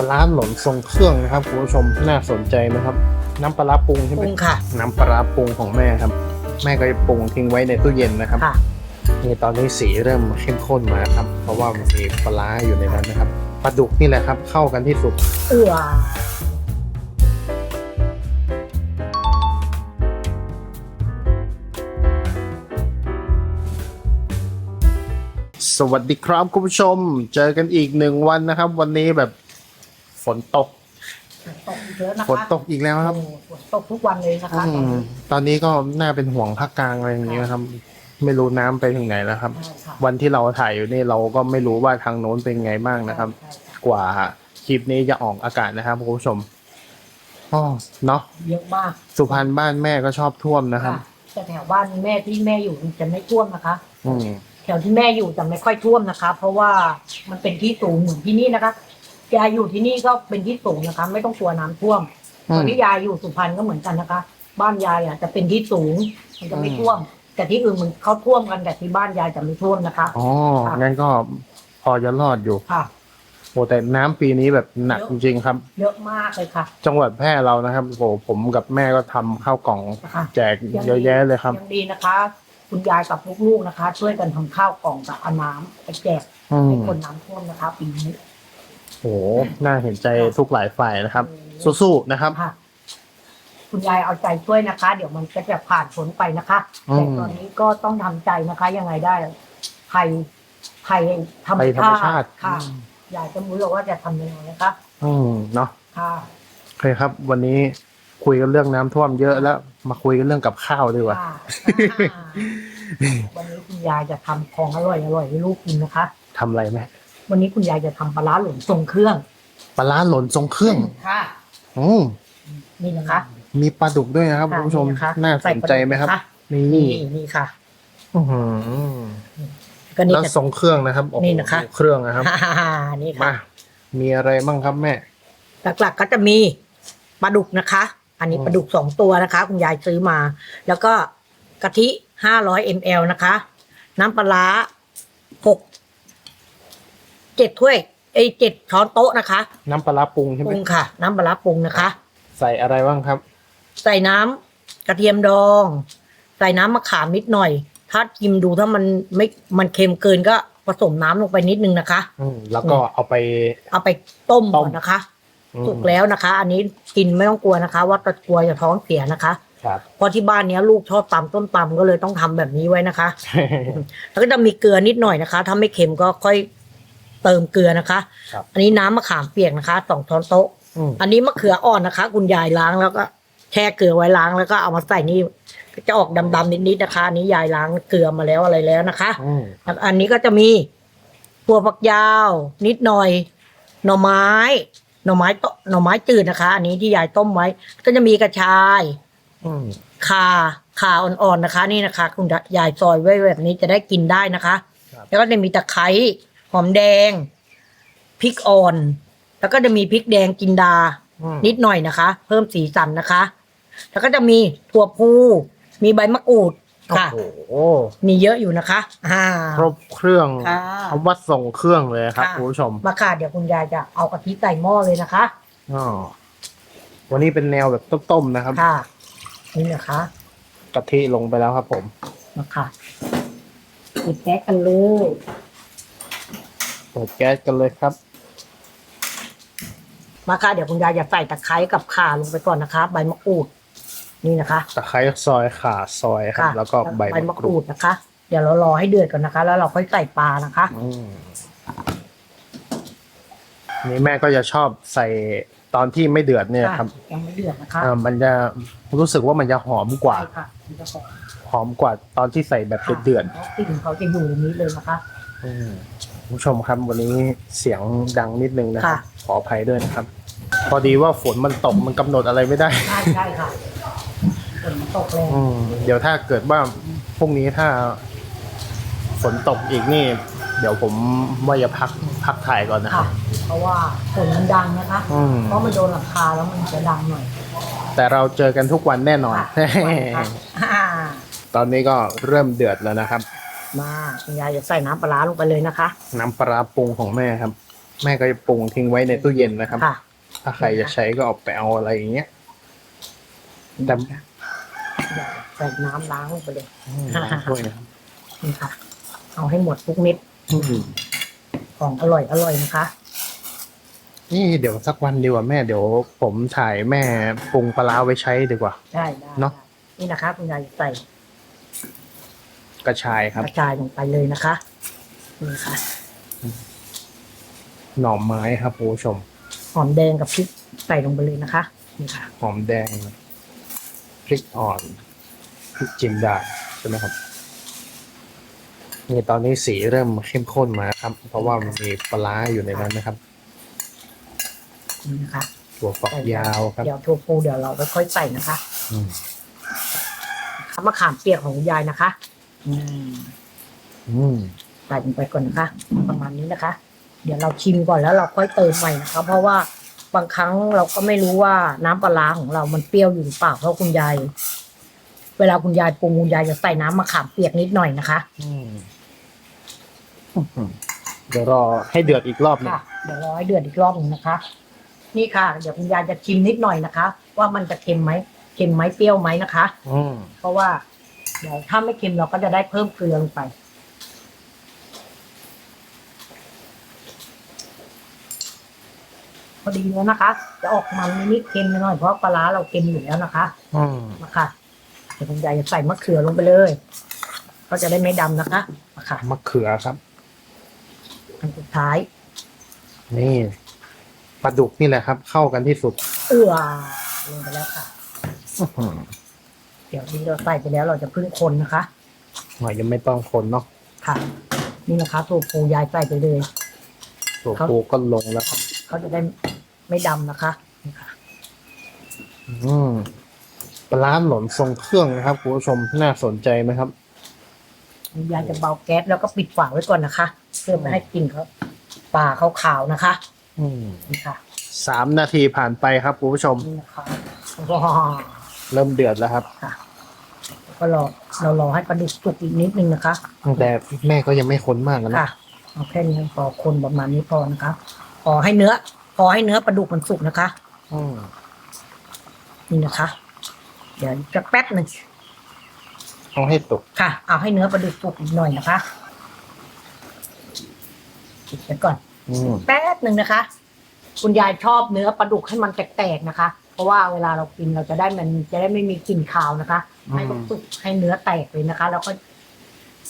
ปลาร้าหล่นทรงเครื่องนะครับคุณผู้ชมน่าสนใจนะครับ น้ำปลาร้าปรุงใช่ไหปมรุงค่ะ น้ำปลาร้าปรุงของแม่ครับ แม่ก็จะปรุงทิ้งไว้ในตู้เย็นนะครับค่ะ นี่ตอนนี้สีเริ่มเข้มข้นมาแล้วครับ เพราะว่ามันมีปลาร้าอยู่ในนั้นนะครับปลาดุกนี่แหละครับ เข้ากันที่สุด เอือสวัสดีครับคุณผู้ชม เจอกันอีกหนึ่งวันนะครับ วันนี้แบบ ฝนตกตกเยอะนะคะฝนตกอีกแล้วครับโอ้ฝนตกทุกวันเลยนะคะอืมตอนนี้ก็น่าเป็นห่วงภาคกลางอะไรอย่างเงี้ยครับ ไม่รู้น้ำไปถึงไหนแล้วครับ ใช่ค่ะวันที่เราถ่ายอยู่นี่เราก็ไม่รู้ว่าทางโน้นเป็นไงบ้างนะครับ ใช่ค่ะกว่าคลิปนี้จะออกอากาศนะครับคุณผู้ชมอ๋อเนาะเยอะมากสุพรรณบ้านแม่ก็ชอบท่วมนะครับ แต่แถวบ้านแม่ที่แม่อยู่จะไม่ท่วมนะคะ อืมแถวที่แม่อยู่จะไม่ค่อยท่วมนะคะ เพราะว่ามันเป็นที่สูงเหมือนที่นี่นะคะ ยายอยู่ที่นี่ก็เป็นที่สูงนะคะ ไม่ต้องกลัวน้ำท่วมอืตอนมที่ยายอยู่สุพรรณก็เหมือนกันนะคะ บ้านยายอะจะเป็นที่สูง มันจะไม่อืมท่วม แต่ที่อื่นมันเขาท่วมกันแต่ที่บ้านยายจะไม่ท่วมนะคะ อ๋องั้นก็พอจะรอดอยู่ค่ะ โอ้แต่น้ำปีนี้แบบหนักเยอะจริงๆครับ เยอะมากเลยค่ะ จังหวัดแพร่เรานะครับโอ้ผมกับแม่ก็ทำข้าวกล่องค่ะ แจกเยอะแยะเลยครับ ยังดีนะคะ คุณยายกับลูกๆนะคะ ช่วยกันทำข้าวกล่องกับเอาน้ำไปแจกอืมให้คนน้ำท่วมนะคะปีนี้ โอ้น่าเห็นใจทุกหลายฝ่ายนะครับ สู้ๆนะครับ ค่ะ คุณยายเอาใจช่วยนะคะ เดี๋ยวมันก็จะผ่านพ้นไปนะคะอืม แต่ตอนนี้ก็ต้องทำใจนะคะ ยังไงได้ภัยภัยธรรมภัยธรรมชาติค่ะยายก็ไม่รู้ว่าจะทำยังไงนะคะ อืมเนาะค่ะ โอเคครับ วันนี้คุยกันเรื่องน้ำท่วมเยอะแล้ว มาคุยกันเรื่องกับข้าวดีกว่า ค่ะวันนี้คุณยายจะทำของอร่อยอร่อยให้ลูกกินนะคะ ทำอะไรแม่ วันนี้คุณยายจะทำปลาร้าหลนทรงเครื่องปลาร้าหล่นทรงเครื่องค่ะ อืมนี่นะคะ มีปลาดุกด้วยนะครับคุณผู้ชมค่ะ น่าสนใจไหมครับใส่ปลาดุกนะคะนี่นี่นี่ค่ะอื้อหือก็นี่แล้วจะ ทรงเครื่องนะครับโอ้โหนี่นะคะ เครื่องนะครับ ฮ่าๆนี่ค่ะ มา มีอะไรบ้างครับแม่ หลักๆก็จะมีปลาดุกนะคะ อันนี้อืม ปลาดุกสองตัวนะคะ คุณยายซื้อมา แล้วก็กะทิห้าร้อยมลนะคะ น้ำปลาร้าหก เจ็ดถ้วยไอยเจ็ดช้อนโต๊ะนะคะน้ำปลาร้าปรุงใช่ไหปมรุงค่ะ น้ำปลาร้าปรุงนะคะ ใส่อะไรบ้างครับ ใส่น้ำกระเทียมดอง ใส่น้ำมะขามนิดหน่อย ถ้าชิมดูถ้ามันไม่มันเค็มเกินก็ผสมน้ำลงไปนิดนึงนะคะ อืมแล้วก็เอาไป เอาไปต้มต้ก่มอนนะคะอืมสุกแล้วนะคะ อันนี้กินไม่ต้องกลัวนะคะ ว่าจะกลัวจะท้องเสียนะคะครับ เพราะที่บ้านเนี้ยลูกชอบตำต้นตำก็เลยต้องทำแบบนี้ไว้นะคะ แล้วก็จะมีเกลือนิดหน่อยนะคะ ถ้าไม่เค็มก็ค่อย เติมเกลือนะคะ ครับอันนี้น้ำมะขามเปียกนะคะสองช้อนโต๊ะ อืม อันนี้มะเขืออ่อนนะคะ คุณยายล้างแล้วก็แช่เกลือไว้ล้างแล้วก็เอามาใส่นี่ก็จะออกดำๆนิดๆนะคะอันนี้ยายล้างเกลือมาแล้วอะไรแล้วนะคะ อืมแล้วอันนี้ก็จะมีถั่วฝักยาว นิดหน่อย หน่อไม้ หน่อไม้ตหน่อไม้จืดนะคะ อันนี้ที่ยายต้มไว้ ก็จะมีกระชายอืมข่าข่าอ่อนๆนะคะ นี่นะคะ คุณยายซอยไว้แบบนี้จะได้กินได้นะคะ ครับ แล้วก็จะมีตะไคร้ หอมแดงพริกอ่อน แล้วก็จะมีพริกแดงกินดาอืมนิดหน่อยนะคะ เพิ่มสีสันนะคะ แล้วก็จะมีถั่วพูมีใบมะกรูดค่ะโอ้โหมีเยอะอยู่นะคะ อ่า ครบเครื่องค่ะคำว่าส่งเครื่องเลยครับค่ะ คุณผู้ชมมาค่ะเดี๋ยวคุณยายจะเอากะทิใส่หม้อเลยนะคะอ๋อวันนี้เป็นแนวแบบต้มๆนะครับค่ะ นี่นะคะกะทิลงไปแล้วครับผม มาค่ะปิดแก๊สกันเลย เปิดแก๊สกันเลยครับ มาค่ะเดี๋ยวคุณยายจะใส่ตะไคร้กับข่าลงไปก่อนนะคะ ใบมะกรูดนี่นะคะตะไคร้ซอยข่าซอยครับ ค่ะแล้วก็ใบมะกรูดนะคะ เดี๋ยวเรารอให้เดือดก่อนนะคะ แล้วเราค่อยใส่ปลานะคะอืมนี่แม่ก็จะชอบใส่ตอนที่ไม่เดือดเนี่ยครับะยังไม่เดือดนะคะอ่ามันจะรู้สึกว่ามันจะหอมกว่า ใช่ค่ะมันจะหอมหอมกว่าตอนที่ใส่แบบเดือดค่ะกลิ่นเขาจะอยู่ในนี้เลยนะคะ ๆอืม คุณผู้ชมครับวันนี้เสียงดังนิดนึงนะครับค่ะขออภัยด้วยนะครับ พอดีว่าฝนมันตกมันกำหนดอะไรไม่ได้ ใช่ใช่ค่ะฝนตกแรงอืมเดี๋ยวถ้าเกิดว่าพรุ่งนี้ถ้าฝนตกอีกนี่ เดี๋ยวผมว่าจะพักพักถ่ายก่อนนะคค่ะ รับ เพราะว่าฝนมันดังนะคะ อืม เพราะมันโดนหลังคาแล้วมันจะดังหน่อยแต่เราเจอกันทุกวันแน่นอน ค่ะค่ะอ่าตอนนี้ก็เริ่มเดือดแล้วนะครับ มาคุณยายจะใส่น้ำปลาร้าลงไปเลยนะคะ น้ำปลาร้าปรุงของแม่ครับ แม่ก็จะปรุงทิ้งไว้ในตู้เย็นนะครับ ค่ะ ถ้าใครจะใช้ก็เอาไปเอาอะไรอย่างเงี้ยแต่ใส่น้ำล้างลงไปเลย อืมล้างถ้วยนะครับนี่ค่ะ เอาให้หมดทุกเม็ดอืมของอร่อยอร่อยนะคะ นี่เดี๋ยวสักวันดีกว่าแม่เดี๋ยวผมถ่ายแม่ปรุงปลาร้าไว้ใช้ดีกว่า ได้ได้เนอะนี่นะคะ คุณยายใส่ กระชายครับ กระจายลงไปเลยนะคะนี่ค่ะหน่อไม้ครับคุณผู้ชม หอมแดงกับพริกใส่ลงไปเลยนะคะนี่ค่ะ หอมแดงพริกอ่อนพริกจินดาใช่ไหมครับนี่ตอนนี้สีเริ่มเข้มข้นมาครับ เพราะว่ามันมีปลาร้าอยู่ในนั้นนะครับนี่นะคะถั่วฝักยาวครับเดี๋ยวทัวปูเดี๋ยวเราค่อยๆใส่นะคะอืมมะขามเปียกของคุณยายนะคะ อืมอืมใส่ลงไปก่อนนะคะ ประมาณนี้นะคะ เดี๋ยวเราชิมก่อนแล้วเราค่อยเติมใหม่นะคะ เพราะว่าบางครั้งเราก็ไม่รู้ว่าน้ำปลาร้าของเรามันเปรี้ยวอยู่หรือเปล่าเพราะคุณยาย เวลาคุณยายปรุงคุณยายจะใส่น้ำมะขามเปียกนิดหน่อยนะคะ อืมเดี๋ยวรอให้เดือดอีกรอบหนึงค่ะ เดี๋ยวรอให้เดือดอีกรอบหนึงนะคะ นี่ค่ะ เดี๋ยวคุณยายจะชิมนิดหน่อยนะคะ ว่ามันจะเค็มไหมเค็มไหมเปรี้ยวไหมนะคะ อืมเพราะว่า เดี๋ยวถ้าไม่เค็มเราก็จะได้เพิ่มเกลือลงไป พอดีแล้วนะคะ จะออกมันนิดๆเค็มหน่อยเพราะปลาร้าเราเค็มอยู่แล้วนะคะอืมนะคะเดี๋ยวคุณยายจะใส่มะเขือลงไปเลย ก็จะได้ไม่ดำนะคะนะคะมะเขือครับ อันสุดท้าย นี่ปลาดุกนี่แหละครับ เข้ากันที่สุด เอื้อลงไปแล้วค่ะ อื้อหือ เดี๋ยวที่เราใส่ไปแล้วเราจะพึ่งคนนะคะหน่อยยังไม่ต้องคนเนาะค่ะ นี่นะคะตัวปูยายใส่ไปเลยตัวครับปูก็ลงแล้วครับเขาจะได้ไม่ดำนะคะนี่ค่ะอืมปลาร้าหล่นทรงเครื่องนะครับคุณผู้ชมน่าสนใจไหมครับคุณยายจะเบาแก๊สแล้วก็ปิดฝาไว้ก่อนนะคะ เพื่อไม่ให้กลิ่นเขาปลาขาวๆนะคะ อืมนี่ค่ะสามนาทีผ่านไปครับคุณผู้ชมนี่นะคะว้าว เริ่มเดือดแล้วครับ ค่ะก็รอเรารอให้ปลาดุกสุกอีกนิดนึงนะคะ แต่แม่ก็ยังไม่ค้นมากนะค่ะเอาแค่นี้พอคนประมาณนี้พอนะคะพอให้เนื้อ พอให้เนื้อปลาดุกมันสุกนะคะ อืมนี่นะคะ เดี๋ยวจะแป๊บหนึ่งต้องให้ตกค่ะ เอาให้เนื้อปลาดุกสุกอีกหน่อยนะคะปิดไว้ก่อน อืม แป๊บหนึ่งนะคะ คุณยายชอบเนื้อปลาดุกให้มันแตกๆนะคะเพ ราะว่าเวลาเรากินเราจะได้มันจะได้ไม่มีกลิ่นคาวนะคะ ให้มันสุกให้เนื้อแตกเลยนะคะ แล้วก็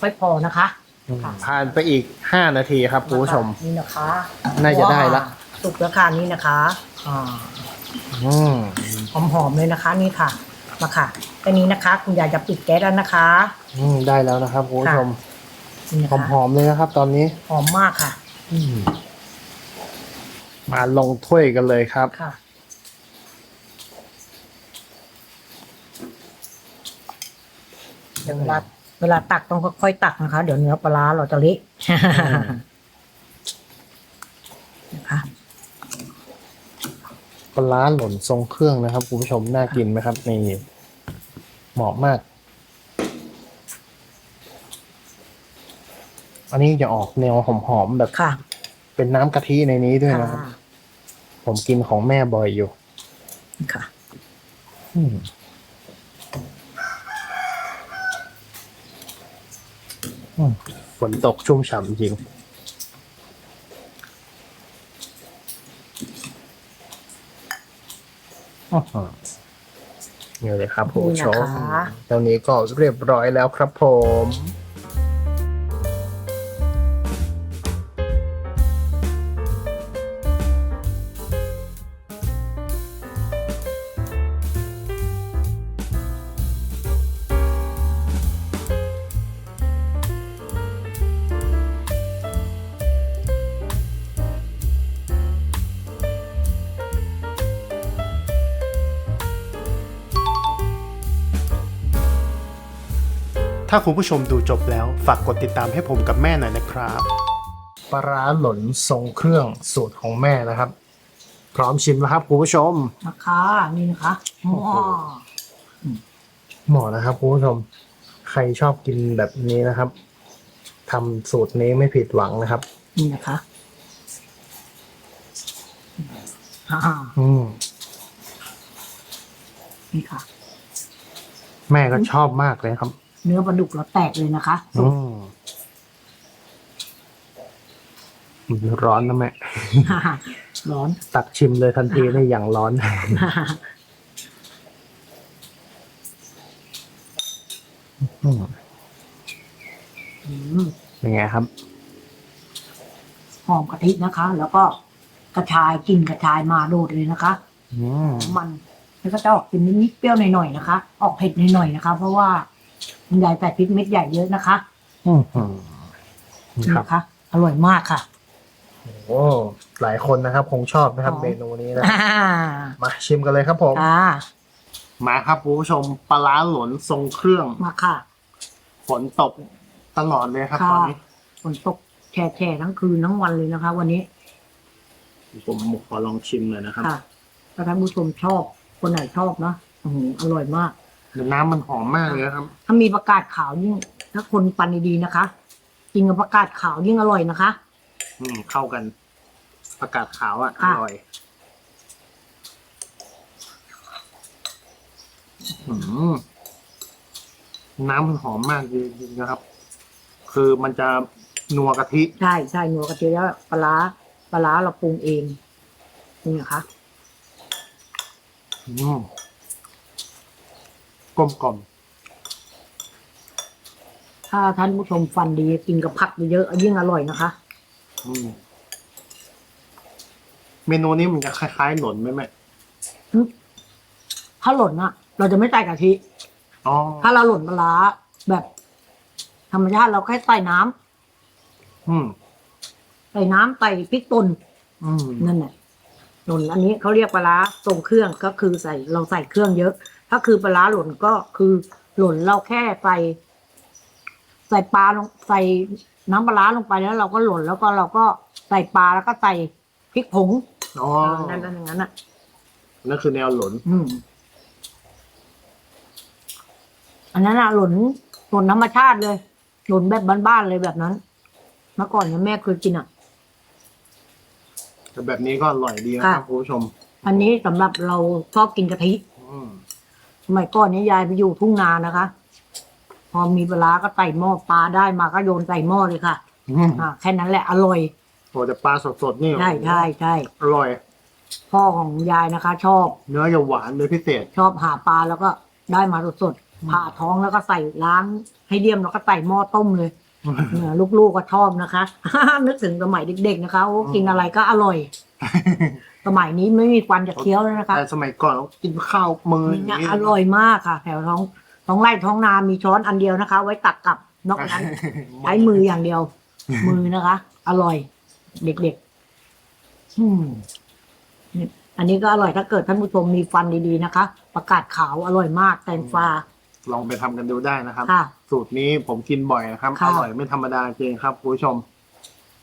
ค่อยพอนะคะอืมผ่านไปอีกห้านาทีครับคุณผู้ชม นี่นะคะน่าจะได้ละว้าวสุกแล้วค่ะนี่นะคะอ่าอืมหอมๆเลยนะคะ นี่ค่ะ มาค่ะแค่นี้นะคะ คุณยายจะปิดแก๊สแล้วนะคะ อืมได้แล้วนะครับคุณผู้ชมนี่นะหคะอมๆเลยนะครับ ตอนนี้หอมมากค่ะอืมมาลงถ้วยกันเลยครับค่ะ เดี๋ยวเวลาเวลาตักต้องค่อยๆตักนะคะ เดี๋ยวเนื้อปลาร้าเราจะเละนะคะปลาร้าหล่นทรงเครื่องนะครับคุณผู้ชมน่ากินไหมครับนี่เหมาะมาก อันนี้จะออกแนวหอมๆแบบค่ะ เป็นน้ำกะทิในนี้ด้วยนะครับค่ะผมกินของแม่บ่อยอยู่ค่ะ อืมอืม ฝนตกชุ่มฉ่ำจริงอื้อหือนี่เลยครับคุณผู้ชมนี่นะคะตอนนี้ก็เรียบร้อยแล้วครับผม ถ้าคุณผู้ชมดูจบแล้ว ฝากกดติดตามให้ผมกับแม่หน่อยนะครับปลาร้าหล่นทรงเครื่องสูตรของแม่นะครับ พร้อมชิมแล้วครับคุณผู้ชม นะคะนี่นะคะว้าวเหมาะนะครับคุณผู้ชม ใครชอบกินแบบนี้นะครับทำสูตรนี้ไม่ผิดหวังนะครับ นี่นะคะอ่าอืมนี่ค่ะ แม่ก็ชอบมากเลยครับ เนื้อปลาดุกเราแตกเลยนะคะอืมร้อนนะแม่ ร้อน ตักชิมเลยทันทีในอย่างร้อนอืมอืมเป็นไงครับ หอมกะทินะคะ แล้วก็กระชายกลินกระชายมาโดดเลยนะคะอืมมันแล้วก็จะออกเป็นนิดๆเปรี้ยวหน่อยๆนะคะ ออกเผ็ดหน่อยๆนะคะ เพราะว่า คุณยายใส่พริกเม็ดใหญ่เยอะนะคะอืมอืมครับนะคะ อร่อยมากค่ะ โอ้หลายคนนะครับ คงชอบนะครับ อ๋อ เมนูนี้นะอ่ามาชิมกันเลยครับผมอ่ามาครับคุณผู้ชมปลาร้าหลนทรงเครื่องมาค่ะ ฝนตกตลอดเลยครับค่ะ ตอนนี้ฝนตกแช่ๆทั้งคืนทั้งวันเลยนะคะ วันนี้ผมขอลองชิมเลยนะครับ ค่ะถ้าท่านผู้ชมชอบคนไหนชอบนะโอ้โหอร่อยมาก เดี๋ยวน้ำมันหอมมากเลยครับ ถ้ามีประกาศขาวยิ่ง ถ้าคนปันดีๆนะคะ กินกับประกาศขาวยิ่งอร่อยนะคะ อืมเข้ากัน ประกาศขาวอะอค่ะ ร่อยอืมน้ำมันหอมมากจริงๆนะครับ คือมันจะนัวกะทิ ใช่ใช่หนัวกระเทียมแล้วปลาร้าปลาร้าเราปรุงเองนี่นะคะ อืม กลมกล่อมถ้าท่านผู้ชมฟันดีกินกับผักเยอะๆยิ่งอร่อยนะคะ อืมเมนูนี้มันจะคล้ายๆหล่นไหมแม่ถ้าหล่นอะเราจะไม่ใส่กะทิอ๋อถ้าเราหล่นปลาร้าแบบ ธรรมชาติเราแค่ใส่น้ำอืมใส่น้ำใส่พริกป่นอืม นั่นแหละหล่นอันนี้เขาเรียกปลาร้าทรงเครื่องก็คือใส่เราใส่เครื่องเยอะ ถ้าคือปลาร้าหล่นก็คือหล่นเราแค่ใส่ใส่ปลาลงใส่น้ำปลาร้าลงไปแล้ว เราก็หล่นแล้วก็เราก็ใส่ปลาแล้วก็ใส่พริกผงอ๋อนั่นนั่นอย่างนั้นอะนั่นคือแนวหล่นอืมอันนั้นอะหล่นหล่นธรรมชาติเลย หล่นแบบบ้านๆเลยแบบนั้น เมื่อก่อนเนี่ยแม่เคยกินอะแต่แบบนี้ก็อร่อยดีนะครับค่ะคุณผู้ชม อันนี้สำหรับเราชอบกินกะทิอืม สมัยก่อนนี้ยายไปอยู่ทุ่งนานะคะ พอมีปลาร้าก็ใส่หม้อปลาได้มาก็โยนใส่หม้อเลยค่ะอืมอ่าแค่นั้นแหละอร่อยโอ้แต่ปลาสดๆนี่ใช่ใช่ใช่อร่อย พ่อของยายนะคะ ชอบ เนื้อจะหวานเลยพิเศษ ชอบหาปลาแล้วก็ได้มาสดๆผ่าท้องแล้วก็ใส่ล้างให้เดียมแล้วก็ใส่หม้อต้มเลยเนี่ย ลูกๆก็ชอบนะคะ นึกถึงสมัยเด็กๆนะคะโอ้กินอะไรก็อร่อย สมัยนี้ไม่มีควันจะเคี้ยวแล้วนะคะแต่สมัยก่อนเรากินข้าวมืออย่างเนี่ยนี้อร่อยมากค่ะ แถวท้องท้องไร่ท้องนามีช้อนอันเดียวนะคะ ไว้ตักกับนอกนั้นใช้มืออย่างเดียว มือนะคะ อร่อย เด็กๆอืมเนี่ยอันนี้ก็อร่อยถ้าเกิดท่านผู้ชมมีฟันดีๆนะคะ ประกาศขาวอร่อยมากแตงฟ้าลองไปทำกันดูได้นะครับค่ะ สูตรนี้ผมกินบ่อยนะครับ ค่ะ อร่อยไม่ธรรมดาจริงครับคุณผู้ชม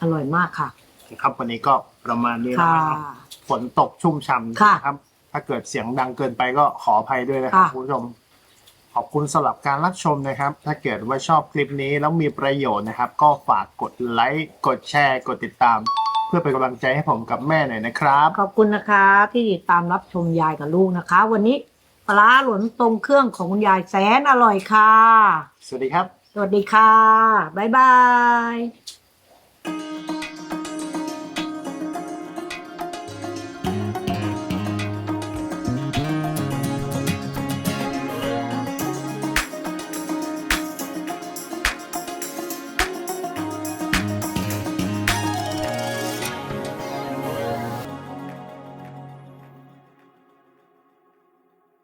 อร่อยมากค่ะ ครับวันนี้ก็ประมาณนี้นะค่ะ ครับฝนตกชุ่มฉ่ำค่ะนะครับ ถ้าเกิดเสียงดังเกินไปก็ขออภัยด้วยนะครับค่ะ คุณผู้ชม ขอบคุณสำหรับการรับชมนะครับ ถ้าเกิดว่าชอบคลิปนี้แล้วมีประโยชน์นะครับ ก็ฝากกดไลค์กดแชร์กดติดตาม เพื่อเป็นกำลังใจให้ผมกับแม่หน่อยนะครับ ขอบคุณนะคะที่ติดตามรับชมยายกับลูกนะคะ วันนี้ ปลาร้าหลนตรงเครื่องของคุณยายแสนอร่อยค่ะ สวัสดีครับ สวัสดีค่ะ บ๊ายบาย